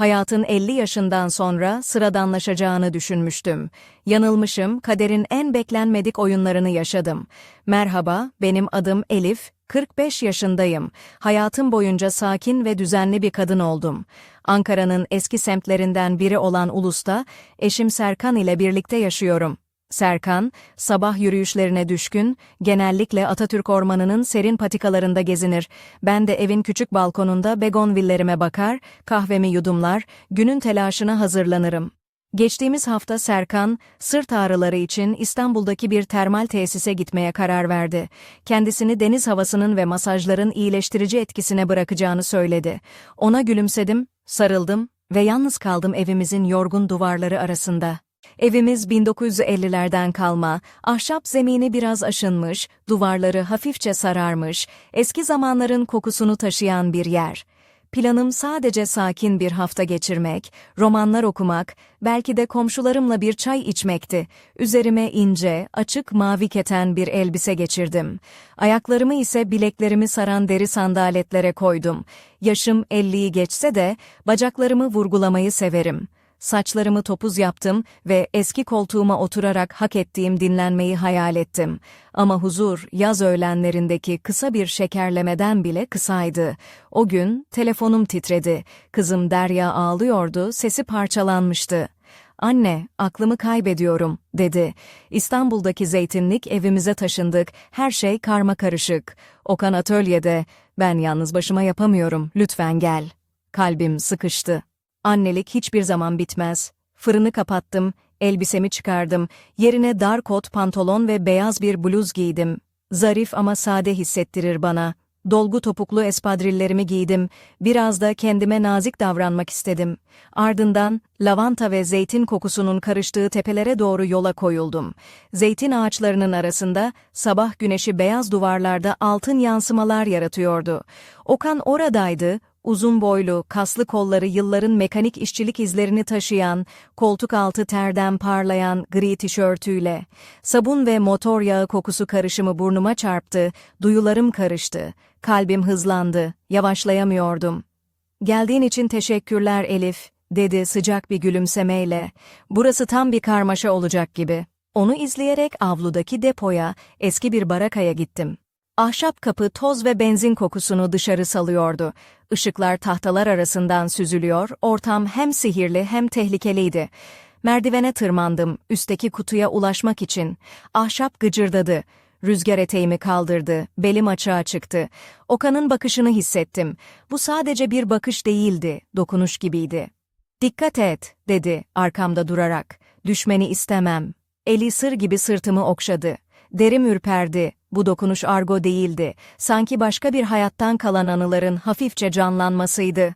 Hayatın 50 yaşından sonra sıradanlaşacağını düşünmüştüm. Yanılmışım, kaderin en beklenmedik oyunlarını yaşadım. Merhaba, benim adım Elif, 45 yaşındayım. Hayatım boyunca sakin ve düzenli bir kadın oldum. Ankara'nın eski semtlerinden biri olan Ulus'ta eşim Serkan ile birlikte yaşıyorum. Serkan, sabah yürüyüşlerine düşkün, genellikle Atatürk Ormanı'nın serin patikalarında gezinir. Ben de evin küçük balkonunda begonvillerime bakar, kahvemi yudumlar, günün telaşına hazırlanırım. Geçtiğimiz hafta Serkan, sırt ağrıları için İstanbul'daki bir termal tesise gitmeye karar verdi. Kendisini deniz havasının ve masajların iyileştirici etkisine bırakacağını söyledi. Ona gülümsedim, sarıldım ve yalnız kaldım evimizin yorgun duvarları arasında. Evimiz 1950'lerden kalma, ahşap zemini biraz aşınmış, duvarları hafifçe sararmış, eski zamanların kokusunu taşıyan bir yer. Planım sadece sakin bir hafta geçirmek, romanlar okumak, belki de komşularımla bir çay içmekti. Üzerime ince, açık mavi keten bir elbise geçirdim. Ayaklarımı ise bileklerimi saran deri sandaletlere koydum. Yaşım 50'yi geçse de bacaklarımı vurgulamayı severim. Saçlarımı topuz yaptım ve eski koltuğuma oturarak hak ettiğim dinlenmeyi hayal ettim. Ama huzur, yaz öğlenlerindeki kısa bir şekerlemeden bile kısaydı. O gün telefonum titredi. Kızım Derya ağlıyordu, sesi parçalanmıştı. Anne, aklımı kaybediyorum, dedi. İstanbul'daki zeytinlik evimize taşındık, her şey karma karışık. Okan atölyede, ben yalnız başıma yapamıyorum, lütfen gel. Kalbim sıkıştı. Annelik hiçbir zaman bitmez. Fırını kapattım, elbisemi çıkardım, yerine dar kot pantolon ve beyaz bir bluz giydim. Zarif ama sade hissettirir bana. Dolgu topuklu espadrillerimi giydim, biraz da kendime nazik davranmak istedim. Ardından lavanta ve zeytin kokusunun karıştığı tepelere doğru yola koyuldum. Zeytin ağaçlarının arasında sabah güneşi beyaz duvarlarda altın yansımalar yaratıyordu. Okan oradaydı, uzun boylu, kaslı kolları yılların mekanik işçilik izlerini taşıyan, koltuk altı terden parlayan gri tişörtüyle. Sabun ve motor yağı kokusu karışımı burnuma çarptı, duyularım karıştı. Kalbim hızlandı, yavaşlayamıyordum. Geldiğin için teşekkürler Elif, dedi sıcak bir gülümsemeyle. Burası tam bir karmaşa olacak gibi. Onu izleyerek avludaki depoya, eski bir barakaya gittim. Ahşap kapı toz ve benzin kokusunu dışarı salıyordu. Işıklar tahtalar arasından süzülüyor, ortam hem sihirli hem tehlikeliydi. Merdivene tırmandım, üstteki kutuya ulaşmak için. Ahşap gıcırdadı. Rüzgar eteğimi kaldırdı, belim açığa çıktı. Okan'ın bakışını hissettim. Bu sadece bir bakış değildi, dokunuş gibiydi. Dikkat et, dedi arkamda durarak. Düşmeni istemem. Eli sır gibi sırtımı okşadı. Derim ürperdi. Bu dokunuş argo değildi. Sanki başka bir hayattan kalan anıların hafifçe canlanmasıydı.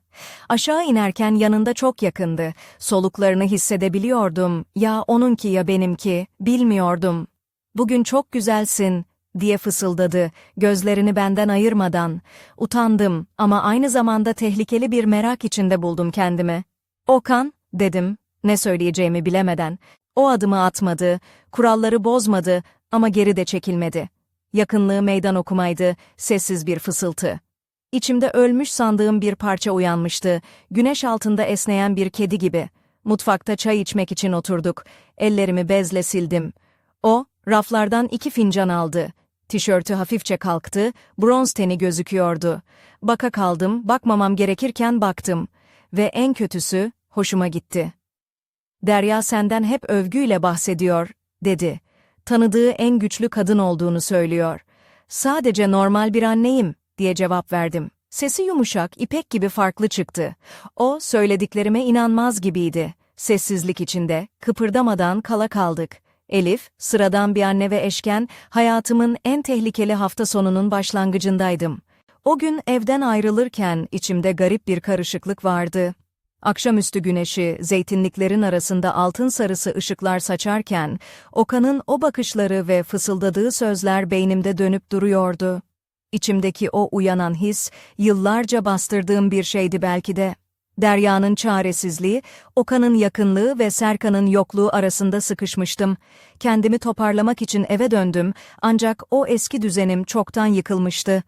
Aşağı inerken yanında çok yakındı. Soluklarını hissedebiliyordum. Ya onunki ya benimki, bilmiyordum. Bugün çok güzelsin, diye fısıldadı, gözlerini benden ayırmadan. Utandım ama aynı zamanda tehlikeli bir merak içinde buldum kendimi. Okan, dedim, ne söyleyeceğimi bilemeden. O adımı atmadı, kuralları bozmadı ama geri de çekilmedi. Yakınlığı meydan okumaydı, sessiz bir fısıltı. İçimde ölmüş sandığım bir parça uyanmıştı, güneş altında esneyen bir kedi gibi. Mutfakta çay içmek için oturduk, ellerimi bezle sildim. O, raflardan iki fincan aldı. Tişörtü hafifçe kalktı, bronz teni gözüküyordu. Baka kaldım, bakmamam gerekirken baktım. Ve en kötüsü, hoşuma gitti. Derya senden hep övgüyle bahsediyor, dedi tanıdığı en güçlü kadın olduğunu söylüyor. Sadece normal bir anneyim, diye cevap verdim. Sesi yumuşak, ipek gibi farklı çıktı. O, söylediklerime inanmaz gibiydi. Sessizlik içinde, kıpırdamadan kala kaldık. Elif, sıradan bir anne ve eşken, hayatımın en tehlikeli hafta sonunun başlangıcındaydım. O gün evden ayrılırken içimde garip bir karışıklık vardı. Akşamüstü güneşi zeytinliklerin arasında altın sarısı ışıklar saçarken, Okan'ın o bakışları ve fısıldadığı sözler beynimde dönüp duruyordu. İçimdeki o uyanan his, yıllarca bastırdığım bir şeydi belki de. Derya'nın çaresizliği, Okan'ın yakınlığı ve Serkan'ın yokluğu arasında sıkışmıştım. Kendimi toparlamak için eve döndüm, ancak o eski düzenim çoktan yıkılmıştı.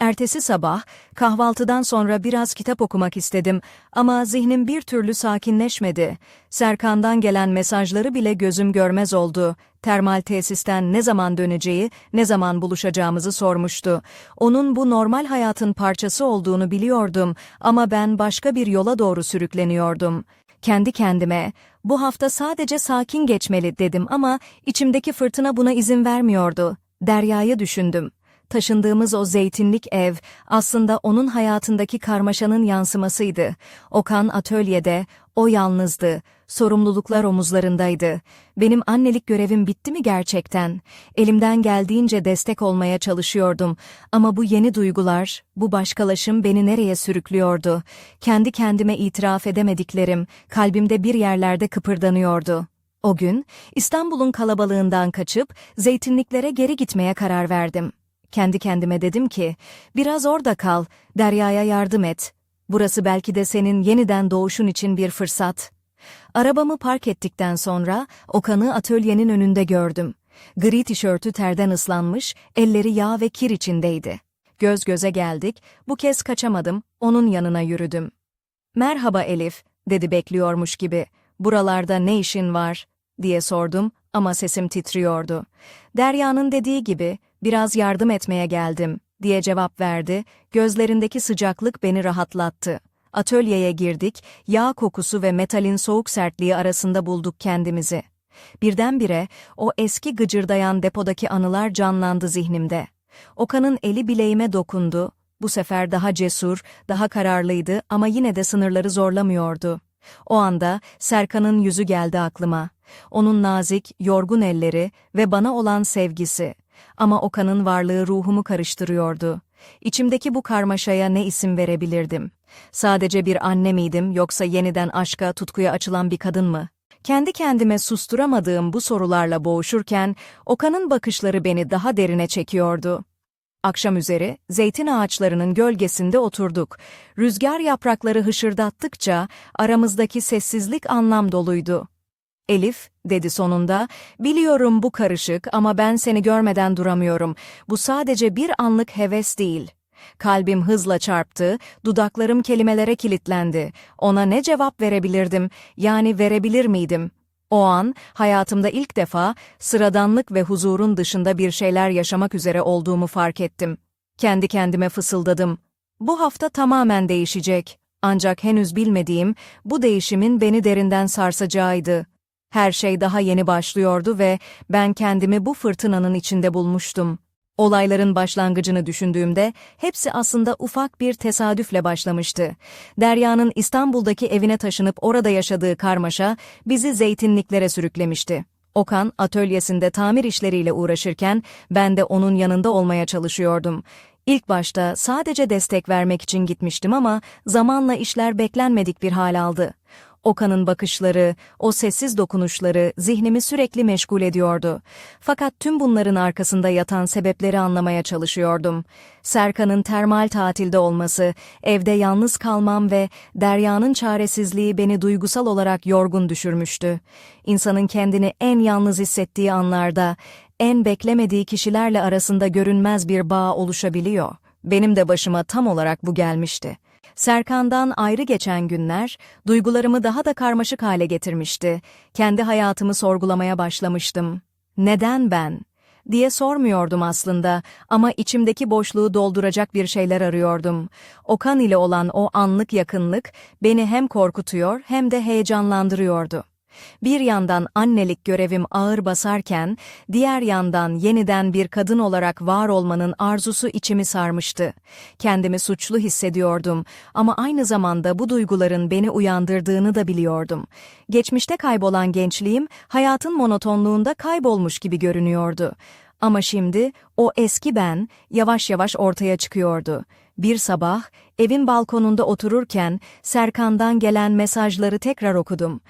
Ertesi sabah kahvaltıdan sonra biraz kitap okumak istedim ama zihnim bir türlü sakinleşmedi. Serkan'dan gelen mesajları bile gözüm görmez oldu. Termal tesisten ne zaman döneceği, ne zaman buluşacağımızı sormuştu. Onun bu normal hayatın parçası olduğunu biliyordum ama ben başka bir yola doğru sürükleniyordum. Kendi kendime, bu hafta sadece sakin geçmeli dedim ama içimdeki fırtına buna izin vermiyordu. Derya'yı düşündüm. Taşındığımız o zeytinlik ev aslında onun hayatındaki karmaşanın yansımasıydı. Okan atölyede, o yalnızdı. Sorumluluklar omuzlarındaydı. Benim annelik görevim bitti mi gerçekten? Elimden geldiğince destek olmaya çalışıyordum. Ama bu yeni duygular, bu başkalaşım beni nereye sürüklüyordu? Kendi kendime itiraf edemediklerim, kalbimde bir yerlerde kıpırdanıyordu. O gün, İstanbul'un kalabalığından kaçıp, zeytinliklere geri gitmeye karar verdim. Kendi kendime dedim ki, biraz orada kal, Derya'ya yardım et. Burası belki de senin yeniden doğuşun için bir fırsat. Arabamı park ettikten sonra Okan'ı atölyenin önünde gördüm. Gri tişörtü terden ıslanmış, elleri yağ ve kir içindeydi. Göz göze geldik, bu kez kaçamadım, onun yanına yürüdüm. Merhaba Elif, dedi bekliyormuş gibi. Buralarda ne işin var? diye sordum ama sesim titriyordu. Derya'nın dediği gibi, biraz yardım etmeye geldim, diye cevap verdi, gözlerindeki sıcaklık beni rahatlattı. Atölyeye girdik, yağ kokusu ve metalin soğuk sertliği arasında bulduk kendimizi. Birdenbire o eski gıcırdayan depodaki anılar canlandı zihnimde. Okan'ın eli bileğime dokundu, bu sefer daha cesur, daha kararlıydı ama yine de sınırları zorlamıyordu. O anda Serkan'ın yüzü geldi aklıma. Onun nazik, yorgun elleri ve bana olan sevgisi. Ama Okan'ın varlığı ruhumu karıştırıyordu. İçimdeki bu karmaşaya ne isim verebilirdim? Sadece bir anne miydim yoksa yeniden aşka, tutkuya açılan bir kadın mı? Kendi kendime susturamadığım bu sorularla boğuşurken Okan'ın bakışları beni daha derine çekiyordu. Akşam üzeri zeytin ağaçlarının gölgesinde oturduk. Rüzgar yaprakları hışırdattıkça aramızdaki sessizlik anlam doluydu. Elif, dedi sonunda, biliyorum bu karışık ama ben seni görmeden duramıyorum. Bu sadece bir anlık heves değil. Kalbim hızla çarptı, dudaklarım kelimelere kilitlendi. Ona ne cevap verebilirdim, yani verebilir miydim? O an, hayatımda ilk defa sıradanlık ve huzurun dışında bir şeyler yaşamak üzere olduğumu fark ettim. Kendi kendime fısıldadım. Bu hafta tamamen değişecek. Ancak henüz bilmediğim, bu değişimin beni derinden sarsacağıydı. Her şey daha yeni başlıyordu ve ben kendimi bu fırtınanın içinde bulmuştum. Olayların başlangıcını düşündüğümde hepsi aslında ufak bir tesadüfle başlamıştı. Derya'nın İstanbul'daki evine taşınıp orada yaşadığı karmaşa bizi zeytinliklere sürüklemişti. Okan atölyesinde tamir işleriyle uğraşırken ben de onun yanında olmaya çalışıyordum. İlk başta sadece destek vermek için gitmiştim ama zamanla işler beklenmedik bir hal aldı. Okan'ın bakışları, o sessiz dokunuşları zihnimi sürekli meşgul ediyordu. Fakat tüm bunların arkasında yatan sebepleri anlamaya çalışıyordum. Serkan'ın termal tatilde olması, evde yalnız kalmam ve Derya'nın çaresizliği beni duygusal olarak yorgun düşürmüştü. İnsanın kendini en yalnız hissettiği anlarda, en beklemediği kişilerle arasında görünmez bir bağ oluşabiliyor. Benim de başıma tam olarak bu gelmişti. Serkan'dan ayrı geçen günler, duygularımı daha da karmaşık hale getirmişti. Kendi hayatımı sorgulamaya başlamıştım. Neden ben? diye sormuyordum aslında ama içimdeki boşluğu dolduracak bir şeyler arıyordum. Okan ile olan o anlık yakınlık beni hem korkutuyor hem de heyecanlandırıyordu. Bir yandan annelik görevim ağır basarken, diğer yandan yeniden bir kadın olarak var olmanın arzusu içimi sarmıştı. Kendimi suçlu hissediyordum ama aynı zamanda bu duyguların beni uyandırdığını da biliyordum. Geçmişte kaybolan gençliğim, hayatın monotonluğunda kaybolmuş gibi görünüyordu. Ama şimdi o eski ben yavaş yavaş ortaya çıkıyordu. Bir sabah evin balkonunda otururken Serkan'dan gelen mesajları tekrar okudum.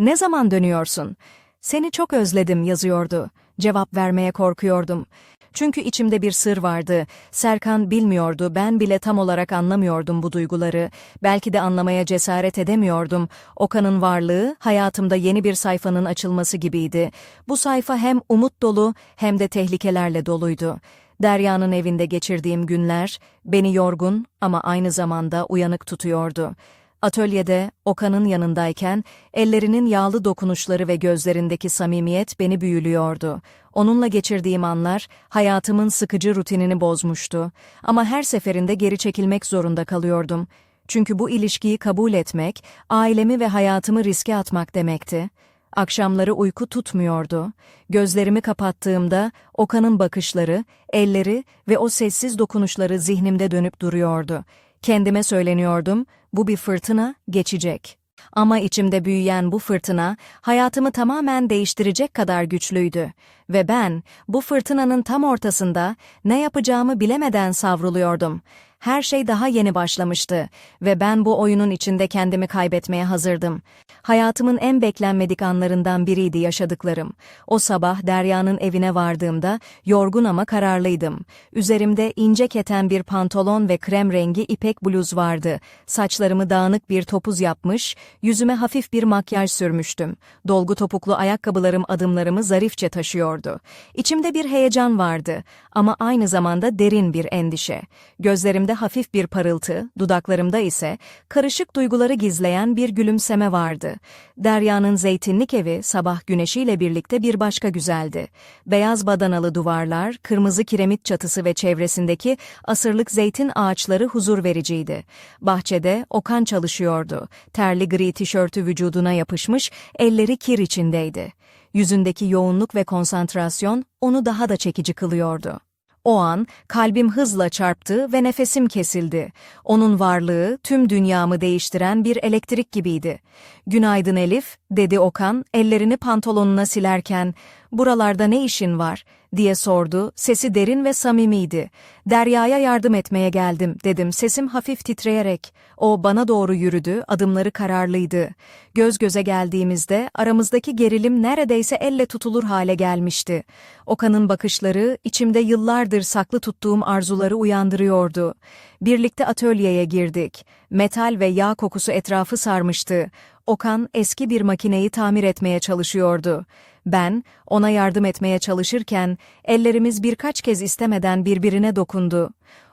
Ne zaman dönüyorsun? Seni çok özledim yazıyordu. Cevap vermeye korkuyordum. Çünkü içimde bir sır vardı. Serkan bilmiyordu, ben bile tam olarak anlamıyordum bu duyguları. Belki de anlamaya cesaret edemiyordum. Okan'ın varlığı, hayatımda yeni bir sayfanın açılması gibiydi. Bu sayfa hem umut dolu hem de tehlikelerle doluydu. Derya'nın evinde geçirdiğim günler beni yorgun ama aynı zamanda uyanık tutuyordu. Atölyede Okan'ın yanındayken ellerinin yağlı dokunuşları ve gözlerindeki samimiyet beni büyülüyordu. Onunla geçirdiğim anlar hayatımın sıkıcı rutinini bozmuştu. Ama her seferinde geri çekilmek zorunda kalıyordum. Çünkü bu ilişkiyi kabul etmek, ailemi ve hayatımı riske atmak demekti. Akşamları uyku tutmuyordu. Gözlerimi kapattığımda Okan'ın bakışları, elleri ve o sessiz dokunuşları zihnimde dönüp duruyordu. Kendime söyleniyordum, bu bir fırtına, geçecek. Ama içimde büyüyen bu fırtına, hayatımı tamamen değiştirecek kadar güçlüydü. Ve ben, bu fırtınanın tam ortasında, ne yapacağımı bilemeden savruluyordum. Her şey daha yeni başlamıştı ve ben bu oyunun içinde kendimi kaybetmeye hazırdım. Hayatımın en beklenmedik anlarından biriydi yaşadıklarım. O sabah Derya'nın evine vardığımda yorgun ama kararlıydım. Üzerimde ince keten bir pantolon ve krem rengi ipek bluz vardı. Saçlarımı dağınık bir topuz yapmış, yüzüme hafif bir makyaj sürmüştüm. Dolgu topuklu ayakkabılarım adımlarımı zarifçe taşıyordu. İçimde bir heyecan vardı ama aynı zamanda derin bir endişe. Gözlerimde hafif bir parıltı, dudaklarımda ise karışık duyguları gizleyen bir gülümseme vardı. Derya'nın zeytinlik evi sabah güneşiyle birlikte bir başka güzeldi. Beyaz badanalı duvarlar, kırmızı kiremit çatısı ve çevresindeki asırlık zeytin ağaçları huzur vericiydi. Bahçede Okan çalışıyordu. Terli gri tişörtü vücuduna yapışmış, elleri kir içindeydi. Yüzündeki yoğunluk ve konsantrasyon onu daha da çekici kılıyordu. O an kalbim hızla çarptı ve nefesim kesildi. Onun varlığı tüm dünyamı değiştiren bir elektrik gibiydi. Günaydın Elif, dedi Okan, ellerini pantolonuna silerken, buralarda ne işin var, diye sordu, sesi derin ve samimiydi. Derya'ya yardım etmeye geldim, dedim, sesim hafif titreyerek. O bana doğru yürüdü, adımları kararlıydı. Göz göze geldiğimizde aramızdaki gerilim neredeyse elle tutulur hale gelmişti. Okan'ın bakışları içimde yıllardır saklı tuttuğum arzuları uyandırıyordu. Birlikte atölyeye girdik. Metal ve yağ kokusu etrafı sarmıştı. Okan eski bir makineyi tamir etmeye çalışıyordu. Ben, ona yardım etmeye çalışırken, ellerimiz birkaç kez istemeden birbirine dokundu.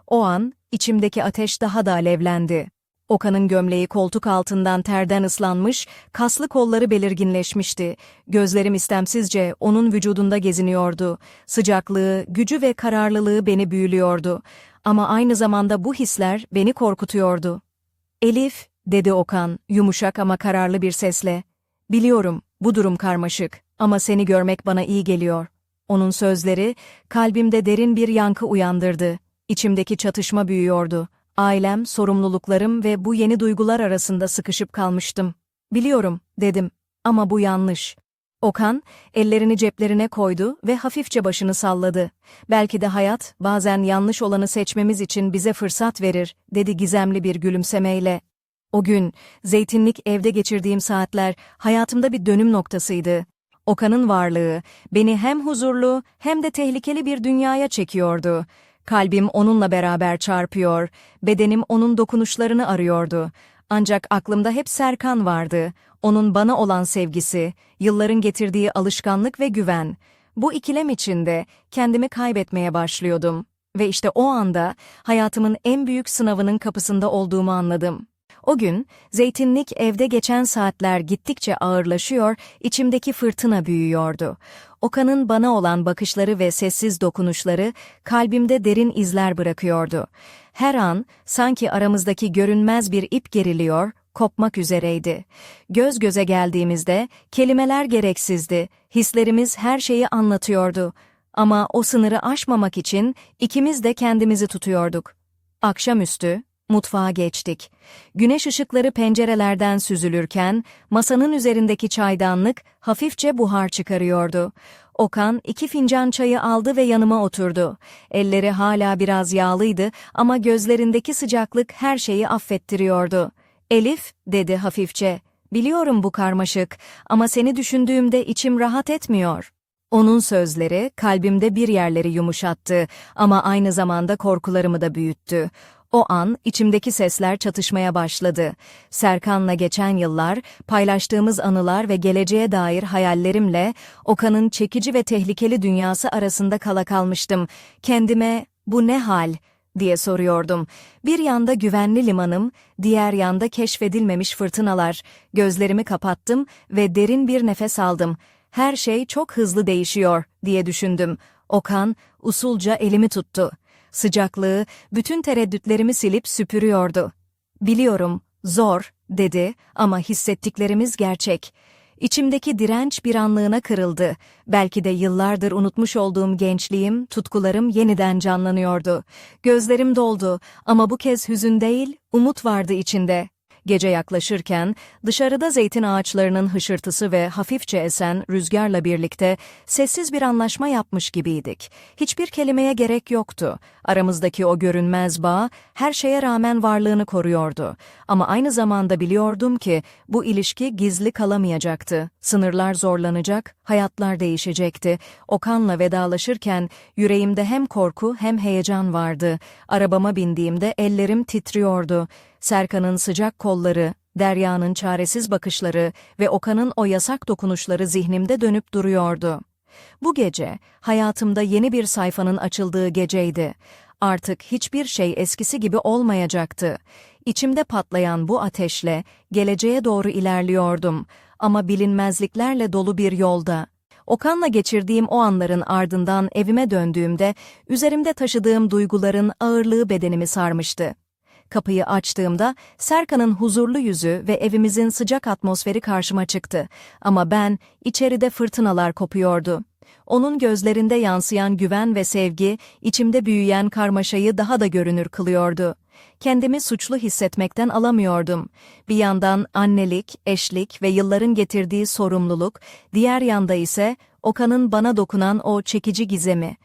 O an, içimdeki ateş daha da alevlendi. Okan'ın gömleği koltuk altından terden ıslanmış, kaslı kolları belirginleşmişti. Gözlerim istemsizce onun vücudunda geziniyordu. Sıcaklığı, gücü ve kararlılığı beni büyülüyordu. Ama aynı zamanda bu hisler beni korkutuyordu. Elif, dedi Okan, yumuşak ama kararlı bir sesle. Biliyorum, bu durum karmaşık ama seni görmek bana iyi geliyor. Onun sözleri, kalbimde derin bir yankı uyandırdı. İçimdeki çatışma büyüyordu. Ailem, sorumluluklarım ve bu yeni duygular arasında sıkışıp kalmıştım. Biliyorum, dedim. Ama bu yanlış. Okan, ellerini ceplerine koydu ve hafifçe başını salladı. Belki de hayat, bazen yanlış olanı seçmemiz için bize fırsat verir, dedi gizemli bir gülümsemeyle. O gün, zeytinlik evde geçirdiğim saatler hayatımda bir dönüm noktasıydı. Okan'ın varlığı beni hem huzurlu hem de tehlikeli bir dünyaya çekiyordu. Kalbim onunla beraber çarpıyor, bedenim onun dokunuşlarını arıyordu. Ancak aklımda hep Serkan vardı. Onun bana olan sevgisi, yılların getirdiği alışkanlık ve güven. Bu ikilem içinde kendimi kaybetmeye başlıyordum. Ve işte o anda hayatımın en büyük sınavının kapısında olduğumu anladım. O gün zeytinlik evde geçen saatler gittikçe ağırlaşıyor, içimdeki fırtına büyüyordu. Okan'ın bana olan bakışları ve sessiz dokunuşları kalbimde derin izler bırakıyordu. Her an sanki aramızdaki görünmez bir ip geriliyor, kopmak üzereydi. Göz göze geldiğimizde kelimeler gereksizdi, hislerimiz her şeyi anlatıyordu. Ama o sınırı aşmamak için ikimiz de kendimizi tutuyorduk. Akşamüstü, Mutfağa geçtik. Güneş ışıkları pencerelerden süzülürken, masanın üzerindeki çaydanlık hafifçe buhar çıkarıyordu. Okan iki fincan çayı aldı ve yanıma oturdu. Elleri hala biraz yağlıydı ama gözlerindeki sıcaklık her şeyi affettiriyordu. Elif, dedi hafifçe, biliyorum bu karmaşık ama seni düşündüğümde içim rahat etmiyor. Onun sözleri kalbimde bir yerleri yumuşattı ama aynı zamanda korkularımı da büyüttü. O an içimdeki sesler çatışmaya başladı. Serkan'la geçen yıllar, paylaştığımız anılar ve geleceğe dair hayallerimle Okan'ın çekici ve tehlikeli dünyası arasında kala kalmıştım. Kendime bu ne hal diye soruyordum. Bir yanda güvenli limanım, diğer yanda keşfedilmemiş fırtınalar. Gözlerimi kapattım ve derin bir nefes aldım. Her şey çok hızlı değişiyor diye düşündüm. Okan usulca elimi tuttu. Sıcaklığı bütün tereddütlerimi silip süpürüyordu. Biliyorum, zor, dedi ama hissettiklerimiz gerçek. İçimdeki direnç bir anlığına kırıldı. Belki de yıllardır unutmuş olduğum gençliğim, tutkularım yeniden canlanıyordu. Gözlerim doldu ama bu kez hüzün değil, umut vardı içinde. Gece yaklaşırken dışarıda zeytin ağaçlarının hışırtısı ve hafifçe esen rüzgarla birlikte sessiz bir anlaşma yapmış gibiydik. Hiçbir kelimeye gerek yoktu. Aramızdaki o görünmez bağ her şeye rağmen varlığını koruyordu. Ama aynı zamanda biliyordum ki bu ilişki gizli kalamayacaktı. Sınırlar zorlanacak, hayatlar değişecekti. Okan'la vedalaşırken yüreğimde hem korku hem heyecan vardı. Arabama bindiğimde ellerim titriyordu. Serkan'ın sıcak kolları, Derya'nın çaresiz bakışları ve Okan'ın o yasak dokunuşları zihnimde dönüp duruyordu. Bu gece, hayatımda yeni bir sayfanın açıldığı geceydi. Artık hiçbir şey eskisi gibi olmayacaktı. İçimde patlayan bu ateşle, geleceğe doğru ilerliyordum. Ama bilinmezliklerle dolu bir yolda. Okan'la geçirdiğim o anların ardından evime döndüğümde, üzerimde taşıdığım duyguların ağırlığı bedenimi sarmıştı. Kapıyı açtığımda Serkan'ın huzurlu yüzü ve evimizin sıcak atmosferi karşıma çıktı. Ama ben içeride fırtınalar kopuyordu. Onun gözlerinde yansıyan güven ve sevgi, içimde büyüyen karmaşayı daha da görünür kılıyordu. Kendimi suçlu hissetmekten alamıyordum. Bir yandan annelik, eşlik ve yılların getirdiği sorumluluk, diğer yanda ise Okan'ın bana dokunan o çekici gizemi.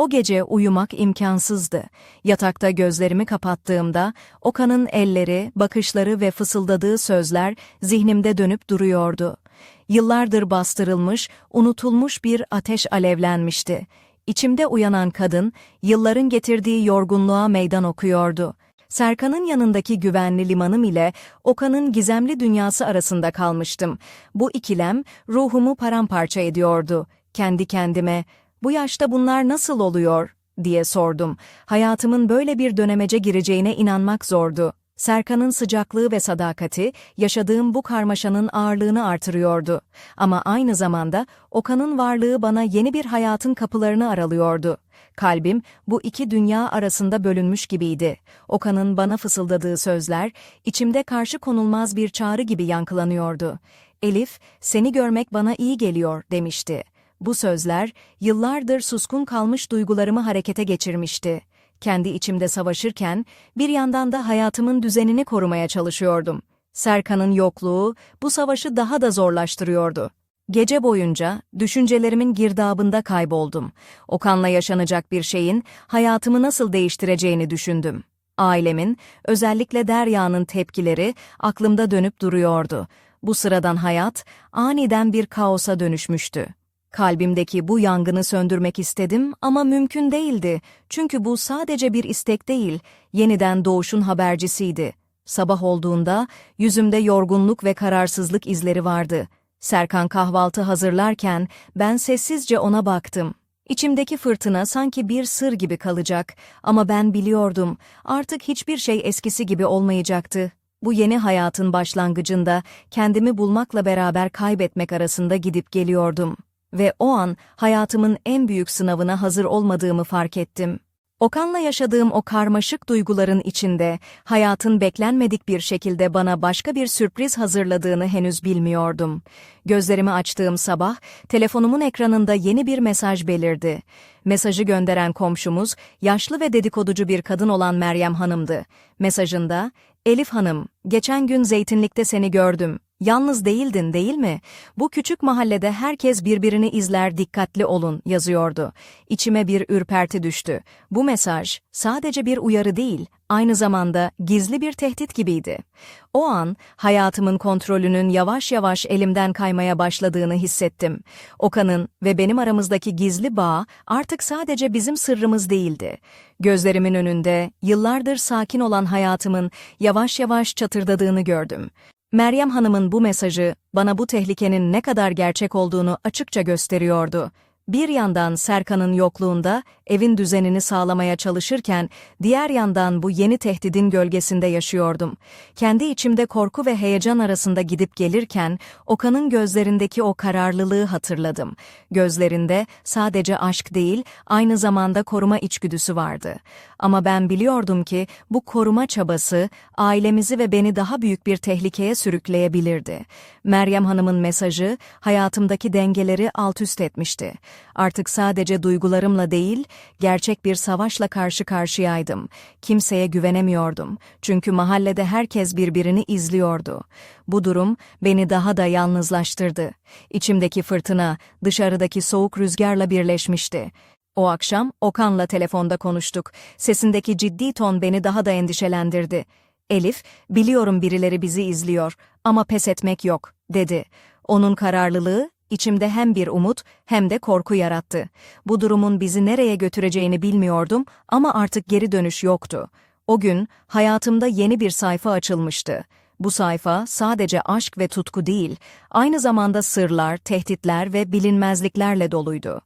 O gece uyumak imkansızdı. Yatakta gözlerimi kapattığımda Okan'ın elleri, bakışları ve fısıldadığı sözler zihnimde dönüp duruyordu. Yıllardır bastırılmış, unutulmuş bir ateş alevlenmişti. İçimde uyanan kadın, yılların getirdiği yorgunluğa meydan okuyordu. Serkan'ın yanındaki güvenli limanım ile Okan'ın gizemli dünyası arasında kalmıştım. Bu ikilem ruhumu paramparça ediyordu. Kendi kendime, bu yaşta bunlar nasıl oluyor diye sordum. Hayatımın böyle bir dönemece gireceğine inanmak zordu. Serkan'ın sıcaklığı ve sadakati, yaşadığım bu karmaşanın ağırlığını artırıyordu. Ama aynı zamanda Okan'ın varlığı bana yeni bir hayatın kapılarını aralıyordu. Kalbim bu iki dünya arasında bölünmüş gibiydi. Okan'ın bana fısıldadığı sözler, içimde karşı konulmaz bir çağrı gibi yankılanıyordu. Elif, seni görmek bana iyi geliyor demişti. Bu sözler, yıllardır suskun kalmış duygularımı harekete geçirmişti. Kendi içimde savaşırken, bir yandan da hayatımın düzenini korumaya çalışıyordum. Serkan'ın yokluğu, bu savaşı daha da zorlaştırıyordu. Gece boyunca, düşüncelerimin girdabında kayboldum. Okan'la yaşanacak bir şeyin, hayatımı nasıl değiştireceğini düşündüm. Ailemin, özellikle Derya'nın tepkileri, aklımda dönüp duruyordu. Bu sıradan hayat, aniden bir kaosa dönüşmüştü. Kalbimdeki bu yangını söndürmek istedim ama mümkün değildi. Çünkü bu sadece bir istek değil, yeniden doğuşun habercisiydi. Sabah olduğunda yüzümde yorgunluk ve kararsızlık izleri vardı. Serkan kahvaltı hazırlarken ben sessizce ona baktım. İçimdeki fırtına sanki bir sır gibi kalacak ama ben biliyordum artık hiçbir şey eskisi gibi olmayacaktı. Bu yeni hayatın başlangıcında kendimi bulmakla beraber kaybetmek arasında gidip geliyordum. Ve o an hayatımın en büyük sınavına hazır olmadığımı fark ettim. Okan'la yaşadığım o karmaşık duyguların içinde hayatın beklenmedik bir şekilde bana başka bir sürpriz hazırladığını henüz bilmiyordum. Gözlerimi açtığım sabah telefonumun ekranında yeni bir mesaj belirdi. Mesajı gönderen komşumuz yaşlı ve dedikoducu bir kadın olan Meryem Hanım'dı. Mesajında, Elif Hanım, geçen gün zeytinlikte seni gördüm. Yalnız değildin değil mi? Bu küçük mahallede herkes birbirini izler dikkatli olun yazıyordu. İçime bir ürperti düştü. Bu mesaj sadece bir uyarı değil, aynı zamanda gizli bir tehdit gibiydi. O an hayatımın kontrolünün yavaş yavaş elimden kaymaya başladığını hissettim. Okan'ın ve benim aramızdaki gizli bağ artık sadece bizim sırrımız değildi. Gözlerimin önünde yıllardır sakin olan hayatımın yavaş yavaş çatırdadığını gördüm. Meryem Hanım'ın bu mesajı bana bu tehlikenin ne kadar gerçek olduğunu açıkça gösteriyordu. Bir yandan Serkan'ın yokluğunda evin düzenini sağlamaya çalışırken, diğer yandan bu yeni tehdidin gölgesinde yaşıyordum. Kendi içimde korku ve heyecan arasında gidip gelirken, Okan'ın gözlerindeki o kararlılığı hatırladım. Gözlerinde sadece aşk değil, aynı zamanda koruma içgüdüsü vardı. Ama ben biliyordum ki bu koruma çabası ailemizi ve beni daha büyük bir tehlikeye sürükleyebilirdi. Meryem Hanım'ın mesajı hayatımdaki dengeleri alt üst etmişti. Artık sadece duygularımla değil, gerçek bir savaşla karşı karşıyaydım. Kimseye güvenemiyordum. Çünkü mahallede herkes birbirini izliyordu. Bu durum beni daha da yalnızlaştırdı. İçimdeki fırtına dışarıdaki soğuk rüzgarla birleşmişti. O akşam Okan'la telefonda konuştuk. Sesindeki ciddi ton beni daha da endişelendirdi. Elif, biliyorum birileri bizi izliyor ama pes etmek yok, dedi. Onun kararlılığı içimde hem bir umut hem de korku yarattı. Bu durumun bizi nereye götüreceğini bilmiyordum ama artık geri dönüş yoktu. O gün hayatımda yeni bir sayfa açılmıştı. Bu sayfa sadece aşk ve tutku değil, aynı zamanda sırlar, tehditler ve bilinmezliklerle doluydu.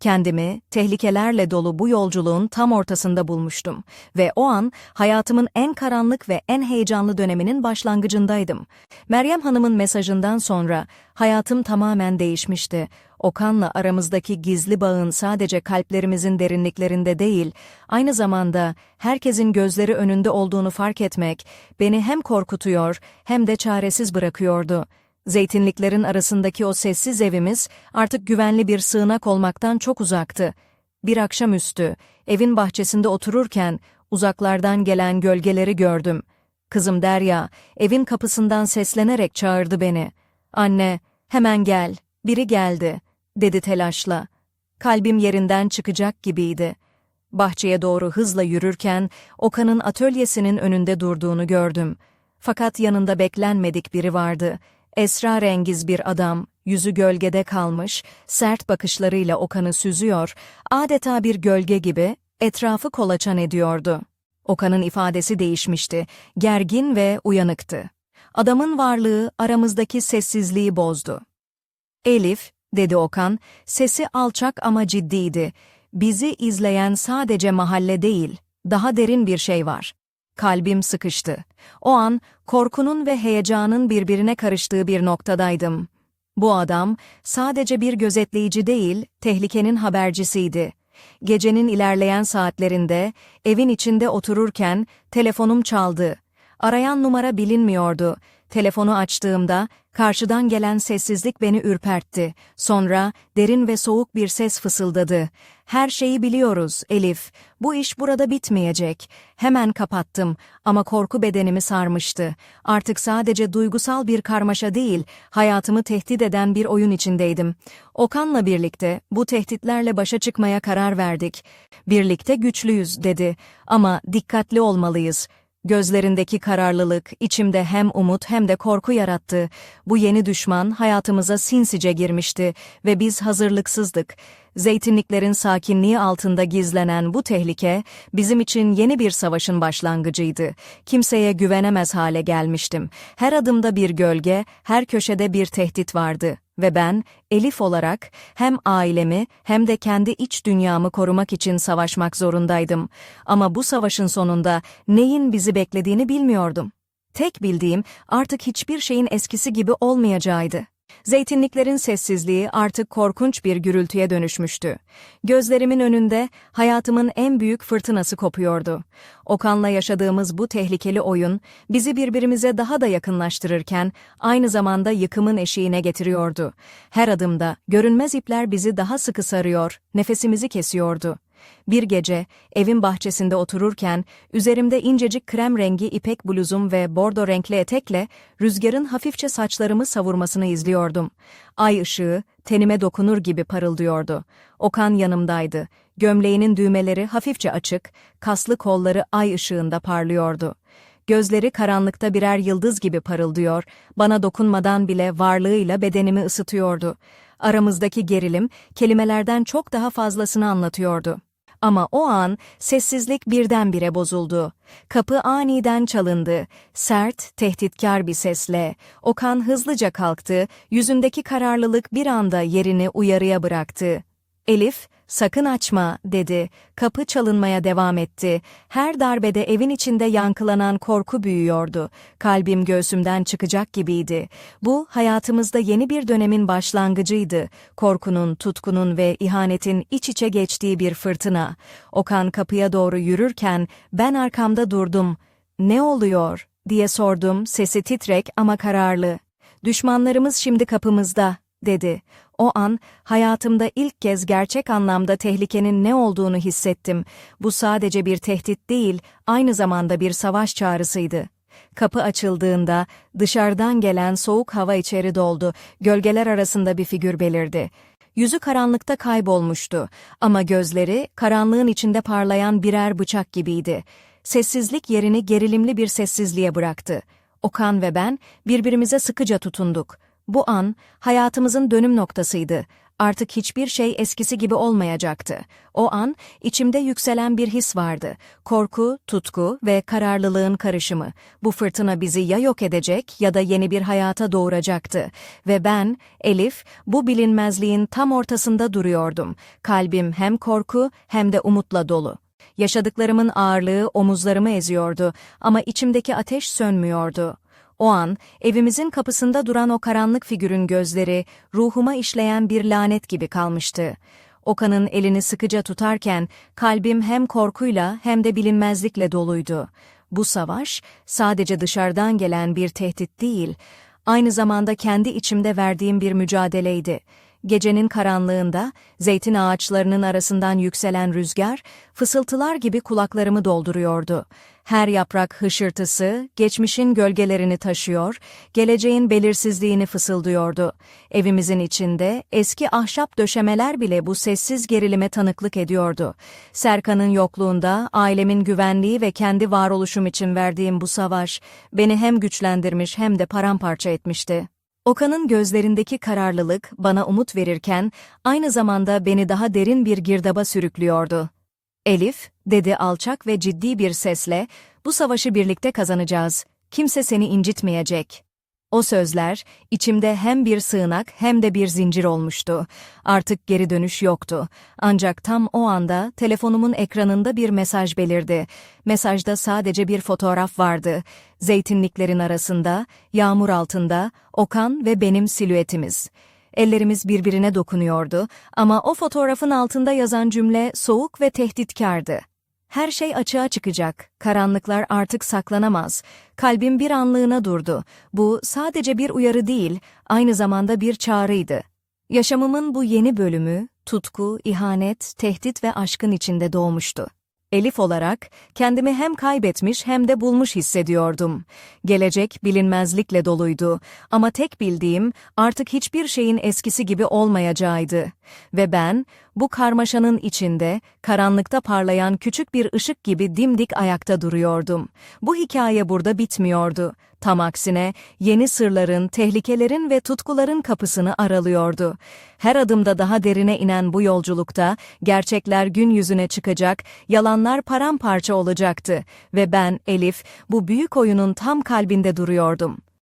Kendimi tehlikelerle dolu bu yolculuğun tam ortasında bulmuştum ve o an hayatımın en karanlık ve en heyecanlı döneminin başlangıcındaydım. Meryem Hanım'ın mesajından sonra hayatım tamamen değişmişti. Okan'la aramızdaki gizli bağın sadece kalplerimizin derinliklerinde değil, aynı zamanda herkesin gözleri önünde olduğunu fark etmek beni hem korkutuyor hem de çaresiz bırakıyordu. Zeytinliklerin arasındaki o sessiz evimiz artık güvenli bir sığınak olmaktan çok uzaktı. Bir akşamüstü evin bahçesinde otururken uzaklardan gelen gölgeleri gördüm. Kızım Derya evin kapısından seslenerek çağırdı beni. Anne, hemen gel, biri geldi, dedi telaşla. Kalbim yerinden çıkacak gibiydi. Bahçeye doğru hızla yürürken Okan'ın atölyesinin önünde durduğunu gördüm. Fakat yanında beklenmedik biri vardı. Esrarengiz bir adam, yüzü gölgede kalmış, sert bakışlarıyla Okan'ı süzüyor, adeta bir gölge gibi etrafı kolaçan ediyordu. Okan'ın ifadesi değişmişti, gergin ve uyanıktı. Adamın varlığı aramızdaki sessizliği bozdu. Elif, dedi Okan, sesi alçak ama ciddiydi. Bizi izleyen sadece mahalle değil, daha derin bir şey var. Kalbim sıkıştı. O an korkunun ve heyecanın birbirine karıştığı bir noktadaydım. Bu adam sadece bir gözetleyici değil, tehlikenin habercisiydi. Gecenin ilerleyen saatlerinde evin içinde otururken telefonum çaldı. Arayan numara bilinmiyordu. Telefonu açtığımda karşıdan gelen sessizlik beni ürpertti. Sonra derin ve soğuk bir ses fısıldadı. Her şeyi biliyoruz Elif. Bu iş burada bitmeyecek. Hemen kapattım ama korku bedenimi sarmıştı. Artık sadece duygusal bir karmaşa değil, hayatımı tehdit eden bir oyun içindeydim. Okan'la birlikte bu tehditlerle başa çıkmaya karar verdik. Birlikte güçlüyüz dedi ama dikkatli olmalıyız. Gözlerindeki kararlılık içimde hem umut hem de korku yarattı. Bu yeni düşman hayatımıza sinsice girmişti ve biz hazırlıksızdık. Zeytinliklerin sakinliği altında gizlenen bu tehlike bizim için yeni bir savaşın başlangıcıydı. Kimseye güvenemez hale gelmiştim. Her adımda bir gölge, her köşede bir tehdit vardı ve ben Elif olarak hem ailemi hem de kendi iç dünyamı korumak için savaşmak zorundaydım. Ama bu savaşın sonunda neyin bizi beklediğini bilmiyordum. Tek bildiğim artık hiçbir şeyin eskisi gibi olmayacağıydı. Zeytinliklerin sessizliği artık korkunç bir gürültüye dönüşmüştü. Gözlerimin önünde hayatımın en büyük fırtınası kopuyordu. Okan'la yaşadığımız bu tehlikeli oyun bizi birbirimize daha da yakınlaştırırken aynı zamanda yıkımın eşiğine getiriyordu. Her adımda görünmez ipler bizi daha sıkı sarıyor, nefesimizi kesiyordu. Bir gece evin bahçesinde otururken üzerimde incecik krem rengi ipek bluzum ve bordo renkli etekle rüzgarın hafifçe saçlarımı savurmasını izliyordum. Ay ışığı tenime dokunur gibi parıldıyordu. Okan yanımdaydı. Gömleğinin düğmeleri hafifçe açık, kaslı kolları ay ışığında parlıyordu. Gözleri karanlıkta birer yıldız gibi parıldıyor, bana dokunmadan bile varlığıyla bedenimi ısıtıyordu. Aramızdaki gerilim kelimelerden çok daha fazlasını anlatıyordu. Ama o an sessizlik birdenbire bozuldu. Kapı aniden çalındı. Sert, tehditkar bir sesle. Okan hızlıca kalktı, yüzündeki kararlılık bir anda yerini uyarıya bıraktı. Elif, sakın açma, dedi. Kapı çalınmaya devam etti. Her darbede evin içinde yankılanan korku büyüyordu. Kalbim göğsümden çıkacak gibiydi. Bu, hayatımızda yeni bir dönemin başlangıcıydı. Korkunun, tutkunun ve ihanetin iç içe geçtiği bir fırtına. Okan kapıya doğru yürürken ben arkamda durdum. Ne oluyor? diye sordum, sesi titrek ama kararlı. Düşmanlarımız şimdi kapımızda, dedi. O an hayatımda ilk kez gerçek anlamda tehlikenin ne olduğunu hissettim. Bu sadece bir tehdit değil, aynı zamanda bir savaş çağrısıydı. Kapı açıldığında dışarıdan gelen soğuk hava içeri doldu. Gölgeler arasında bir figür belirdi. Yüzü karanlıkta kaybolmuştu ama gözleri karanlığın içinde parlayan birer bıçak gibiydi. Sessizlik yerini gerilimli bir sessizliğe bıraktı. Okan ve ben birbirimize sıkıca tutunduk. Bu an hayatımızın dönüm noktasıydı. Artık hiçbir şey eskisi gibi olmayacaktı. O an içimde yükselen bir his vardı. Korku, tutku ve kararlılığın karışımı. Bu fırtına bizi ya yok edecek ya da yeni bir hayata doğuracaktı. Ve ben, Elif, bu bilinmezliğin tam ortasında duruyordum. Kalbim hem korku hem de umutla dolu. Yaşadıklarımın ağırlığı omuzlarımı eziyordu ama içimdeki ateş sönmüyordu. O an, evimizin kapısında duran o karanlık figürün gözleri, ruhuma işleyen bir lanet gibi kalmıştı. Okan'ın elini sıkıca tutarken, kalbim hem korkuyla hem de bilinmezlikle doluydu. Bu savaş, sadece dışarıdan gelen bir tehdit değil, aynı zamanda kendi içimde verdiğim bir mücadeleydi. Gecenin karanlığında, zeytin ağaçlarının arasından yükselen rüzgar, fısıltılar gibi kulaklarımı dolduruyordu. Her yaprak hışırtısı, geçmişin gölgelerini taşıyor, geleceğin belirsizliğini fısıldıyordu. Evimizin içinde eski ahşap döşemeler bile bu sessiz gerilime tanıklık ediyordu. Serkan'ın yokluğunda ailemin güvenliği ve kendi varoluşum için verdiğim bu savaş, beni hem güçlendirmiş hem de paramparça etmişti. Okan'ın gözlerindeki kararlılık bana umut verirken aynı zamanda beni daha derin bir girdaba sürüklüyordu. Elif, dedi alçak ve ciddi bir sesle, bu savaşı birlikte kazanacağız. Kimse seni incitmeyecek. O sözler, içimde hem bir sığınak hem de bir zincir olmuştu. Artık geri dönüş yoktu. Ancak tam o anda telefonumun ekranında bir mesaj belirdi. Mesajda sadece bir fotoğraf vardı. Zeytinliklerin arasında, yağmur altında, Okan ve benim silüetimiz. Ellerimiz birbirine dokunuyordu ama o fotoğrafın altında yazan cümle soğuk ve tehditkardı. Her şey açığa çıkacak, karanlıklar artık saklanamaz. Kalbim bir anlığına durdu. Bu sadece bir uyarı değil, aynı zamanda bir çağrıydı. Yaşamımın bu yeni bölümü, tutku, ihanet, tehdit ve aşkın içinde doğmuştu. Elif olarak kendimi hem kaybetmiş hem de bulmuş hissediyordum. Gelecek bilinmezlikle doluydu ama tek bildiğim artık hiçbir şeyin eskisi gibi olmayacağıydı. Ve ben bu karmaşanın içinde karanlıkta parlayan küçük bir ışık gibi dimdik ayakta duruyordum. Bu hikaye burada bitmiyordu. Tam aksine yeni sırların, tehlikelerin ve tutkuların kapısını aralıyordu. Her adımda daha derine inen bu yolculukta gerçekler gün yüzüne çıkacak, yalanlar paramparça olacaktı ve ben Elif bu büyük oyunun tam kalbinde duruyordum.